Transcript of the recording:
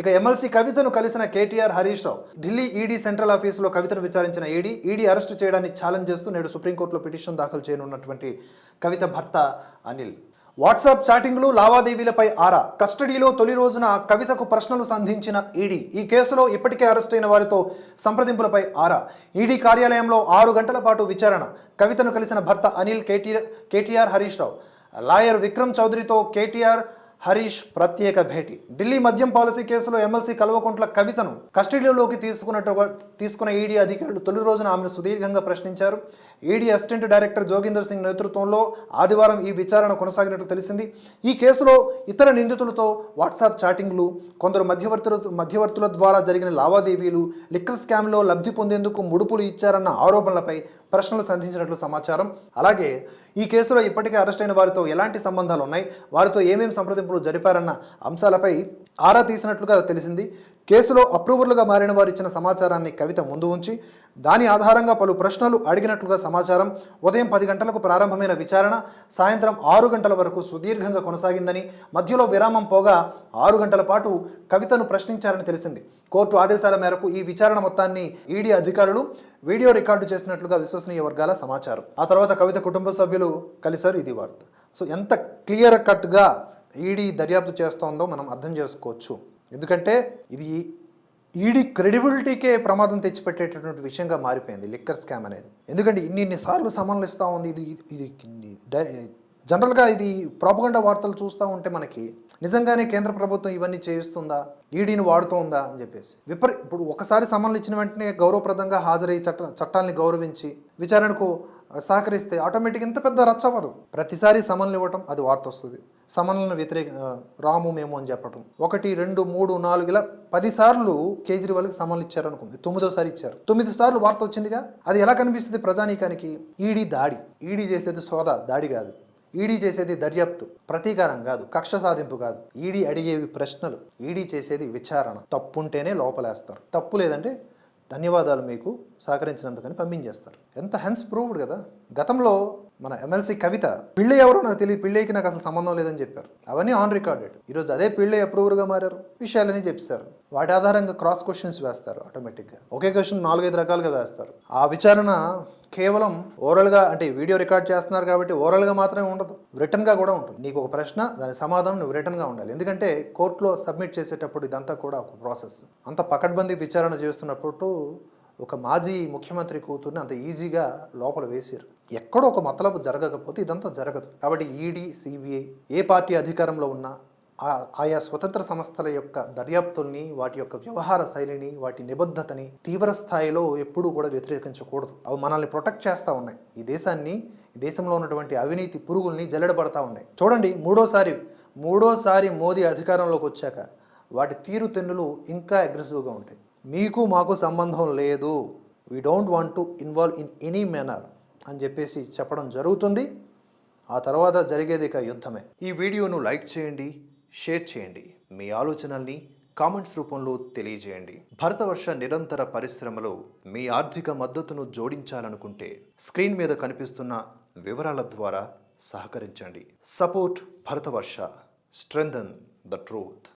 ఇక ఎమ్మెల్సీ కవితను కలిసిన కేటీఆర్ హరీష్ రావు ఢిల్లీ ఈడీ సెంట్రల్ ఆఫీసులో కవితను విచారించిన ఈడీ ఈడీ అరెస్టు చేయడాన్ని ఛాలెంజ్ చేస్తూ నేడు సుప్రీంకోర్టులో పిటిషన్ దాఖలు చేయనున్నటువంటి కవిత భర్త అనిల్. వాట్సాప్ చాటింగ్లు లావాదేవీలపై ఆరా. కస్టడీలో తొలి రోజున కవితకు ప్రశ్నలు సంధించిన ఈడీ. ఈ కేసులో ఇప్పటికే అరెస్ట్ అయిన వారితో సంప్రదింపులపై ఆరా. ఈడీ కార్యాలయంలో ఆరు గంటల పాటు విచారణ. కవితను కలిసిన భర్త అనిల్ కేటీఆర్ కేటీఆర్ హరీష్ రావు. లాయర్ విక్రమ్ చౌదరితో కేటీఆర్ హరీష్ ప్రత్యేక భేటీ. ఢిల్లీ మద్యం పాలసీ కేసులో ఎమ్మెల్సీ కల్వకుంట్ల కవితను కస్టడీలోకి తీసుకున్నట్టు తీసుకున్న ఈడీ అధికారులు తొలి రోజున ఆమెను సుదీర్ఘంగా ప్రశ్నించారు. ED assistant director Joginder Singh నేతృత్వంలో ఆదివారం ఈ విచారణ కొనసాగినట్లు తెలిసింది. ఈ కేసులో ఇతర నిందితులతో వాట్సాప్ చాటింగ్లు కొందరు మధ్యవర్తుల మధ్యవర్తుల ద్వారా జరిగిన లావాదేవీలు లిక్కర్ స్కామ్లో లబ్ధి పొందేందుకు ముడుపులు ఇచ్చారన్న ఆరోపణలపై ప్రశ్నలు సంధించినట్లు సమాచారం. అలాగే ఈ కేసులో ఇప్పటికే అరెస్ట్ అయిన వారితో ఎలాంటి సంబంధాలు ఉన్నాయి వారితో ఏమేమి సంప్రదింపులు జరిపారన్న అంశాలపై ఆరా తీసినట్లుగా తెలిసింది. కేసులో అప్రూవర్లుగా మారిన వారు ఇచ్చిన సమాచారాన్ని కవిత ముందు ఉంచి దాని ఆధారంగా పలు ప్రశ్నలు అడిగినట్లుగా సమాచారం ఉదయం పది గంటలకు ప్రారంభమైన విచారణ సాయంత్రం ఆరు గంటల వరకు సుదీర్ఘంగా కొనసాగిందని మధ్యలో విరామం పోగా ఆరు గంటల పాటు కవితను ప్రశ్నించారని తెలిసింది. కోర్టు ఆదేశాల మేరకు ఈ విచారణ మొత్తాన్ని ఈడీ అధికారులు వీడియో రికార్డు చేసినట్లుగా విశ్వసనీయ వర్గాల సమాచారం. ఆ తర్వాత కవిత కుటుంబ సభ్యులు కలిశారు. ఇది వార్త. సో ఎంత క్లియర్ కట్గా ఈడీ దర్యాప్తు చేస్తోందో మనం అర్థం చేసుకోవచ్చు. ఎందుకంటే ఇది ఈడీ క్రెడిబిలిటీకే ప్రమాదం తెచ్చిపెట్టేటటువంటి విషయంగా మారిపోయింది లిక్కర్ స్కామ్ అనేది. ఎందుకంటే ఇన్ని ఇన్ని సార్లు సమన్లు ఇస్తూ ఉంది. ఇది ఇది డై- జనరల్గా ఇది ప్రాపగండా వార్తలు చూస్తూ ఉంటే మనకి నిజంగానే కేంద్ర ప్రభుత్వం ఇవన్నీ చేయిస్తుందా? ఈడీని వాడుతోందా? అని చెప్పేసి. విపరీ ఇప్పుడు ఒకసారి సమన్లు ఇచ్చిన వెంటనే గౌరవప్రదంగా హాజరై చట్ట చట్టాల్ని గౌరవించి విచారణకు సహకరిస్తే ఆటోమేటిక్ ఇంత పెద్ద రచ్చ అవ్వదు ప్రతిసారి సమన్లు ఇవ్వటం అది వార్త వస్తుంది. సమన్లను వ్యతిరేక రాము మేము అని చెప్పటం. ఒకటి రెండు మూడు నాలుగు ఇలా పదిసార్లు కేజ్రీవాల్కి సమన్లు ఇచ్చారు అనుకుంది. తొమ్మిదోసారి ఇచ్చారు. తొమ్మిది సార్లు వార్త వచ్చిందిగా? అది ఎలా కనిపిస్తుంది ప్రజానీకానికి? ఈడీ దాడి. ఈడీ చేసేది సోదా దాడి కాదు. ఈడీ చేసేది దర్యాప్తు ప్రతీకారం కాదు కక్ష సాధింపు కాదు. ఈడీ అడిగేవి ప్రశ్నలు ఈడీ చేసేది విచారణ. తప్పుంటేనే లోపలేస్తారు. తప్పు లేదంటే ధన్యవాదాలు మీకు సహకరించినందుకని పంపించేస్తారు. ఎంత హెన్స్ ప్రూవ్డ్ కదా? గతంలో మన ఎమ్మెల్సీ కవిత పిళ్ళి ఎవరో నాకు తెలియదు పిళ్ళైకి నాకు అసలు సంబంధం లేదని చెప్పారు. అవన్నీ ఆన్ రికార్డెడ్ ఈరోజు అదే పిళ్ళై అప్రూవర్గా మారారు. విషయాలని చెప్పారు వాటి ఆధారంగా క్రాస్ క్వశ్చన్స్ వేస్తారు ఆటోమేటిక్గా ఒకే క్వశ్చన్ నాలుగైదు రకాలుగా వేస్తారు. ఆ విచారణ కేవలం ఓరల్గా అంటే వీడియో రికార్డ్ చేస్తున్నారు కాబట్టి ఓరల్గా మాత్రమే ఉండదు. రిటర్న్గా కూడా ఉంటుంది. నీకు ఒక ప్రశ్న దాని సమాధానం నువ్వు రిటర్న్గా ఉండాలి. ఎందుకంటే కోర్టులో సబ్మిట్ చేసేటప్పుడు ఇదంతా కూడా ఒక ప్రాసెస్ అంత పకడ్బందీ విచారణ చేస్తున్నప్పుడు ఒక మాజీ ముఖ్యమంత్రి కూతుర్ని అంత ఈజీగా లోపల వేశారు ఎక్కడో ఒక మతలబు జరగకపోతే ఇదంతా జరగదు. కాబట్టి ఈడీ సిబిఐ ఏ పార్టీ అధికారంలో ఉన్నా ఆ- ఆయా స్వతంత్ర సంస్థల యొక్క దర్యాప్తుల్ని వాటి యొక్క వ్యవహార శైలిని వాటి నిబద్ధతని తీవ్ర స్థాయిలో ఎప్పుడూ కూడా వ్యతిరేకించకూడదు. అవి మనల్ని ప్రొటెక్ట్ చేస్తూ ఉన్నాయి. ఈ దేశాన్ని ఈ దేశంలో ఉన్నటువంటి అవినీతి పురుగుల్ని జల్లెడబడతా ఉన్నాయి. చూడండి మూడోసారి మూడోసారి మోదీ అధికారంలోకి వచ్చాక వాటి తీరు తెన్నులు ఇంకా అగ్రెసివ్గా ఉంటాయి. మీకు మాకు సంబంధం లేదు. We don't want to involve in any manner అని చెప్పేసి చెప్పడం జరుగుతుంది. ఆ తర్వాత జరిగేది ఇక యుద్ధమే. ఈ వీడియోను లైక్ చేయండి షేర్ చేయండి. మీ ఆలోచనల్ని కామెంట్స్ రూపంలో తెలియజేయండి. భరతవర్ష నిరంతర పరిశ్రమలో మీ ఆర్థిక మద్దతును జోడించాలనుకుంటే స్క్రీన్ మీద కనిపిస్తున్న వివరాల ద్వారా సహకరించండి. Support Bharatavarsha. Strengthen the truth